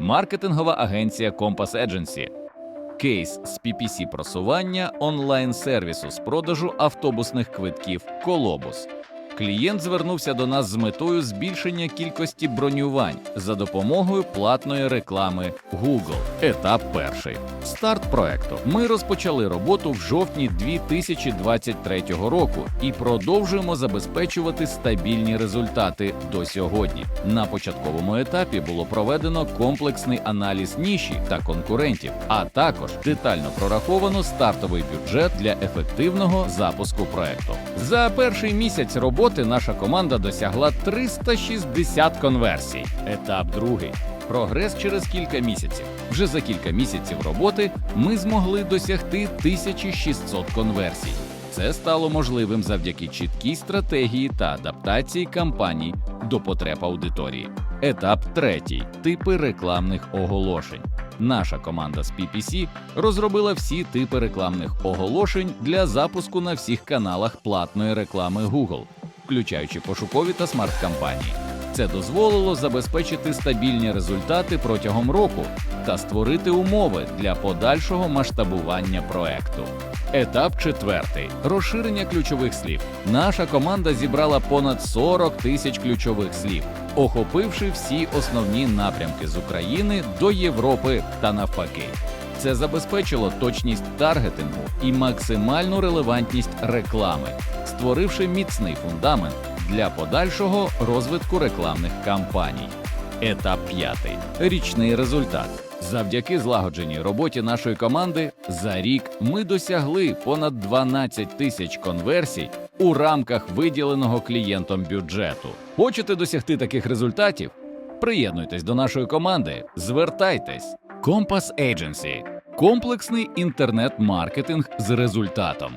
маркетингова агенція Compass Agency, кейс з PPC просування онлайн-сервісу з продажу автобусних квитків Колобус. Клієнт звернувся до нас з метою збільшення кількості бронювань за допомогою платної реклами Google. Етап перший старт проекту. Ми розпочали роботу в жовтні 2023 року і продовжуємо забезпечувати стабільні результати до сьогодні. На початковому етапі було проведено комплексний аналіз ніші та конкурентів, а також детально прораховано стартовий бюджет для ефективного запуску проекту. За перший місяць роботи наша команда досягла 360 конверсій. Етап другий. Прогрес через кілька місяців. Вже за кілька місяців роботи ми змогли досягти 1600 конверсій. Це стало можливим завдяки чіткій стратегії та адаптації кампаній до потреб аудиторії. Етап третій типи рекламних оголошень. Наша команда з PPC розробила всі типи рекламних оголошень для запуску на всіх каналах платної реклами Google, включаючи пошукові та смарт-кампанії. Це дозволило забезпечити стабільні результати протягом року та створити умови для подальшого масштабування проекту. Етап четвертий розширення ключових слів. Наша команда зібрала понад 40 тисяч ключових слів, охопивши всі основні напрямки з України до Європи та навпаки. Це забезпечило точність таргетингу і максимальну релевантність реклами, створивши міцний фундамент для подальшого розвитку рекламних кампаній. Етап п'ятий річний результат. Завдяки злагодженій роботі нашої команди за рік ми досягли понад 12 тисяч конверсій у рамках виділеного клієнтом бюджету. Хочете досягти таких результатів? Приєднуйтесь до нашої команди, звертайтесь. Compass Agency – комплексний інтернет-маркетинг з результатом.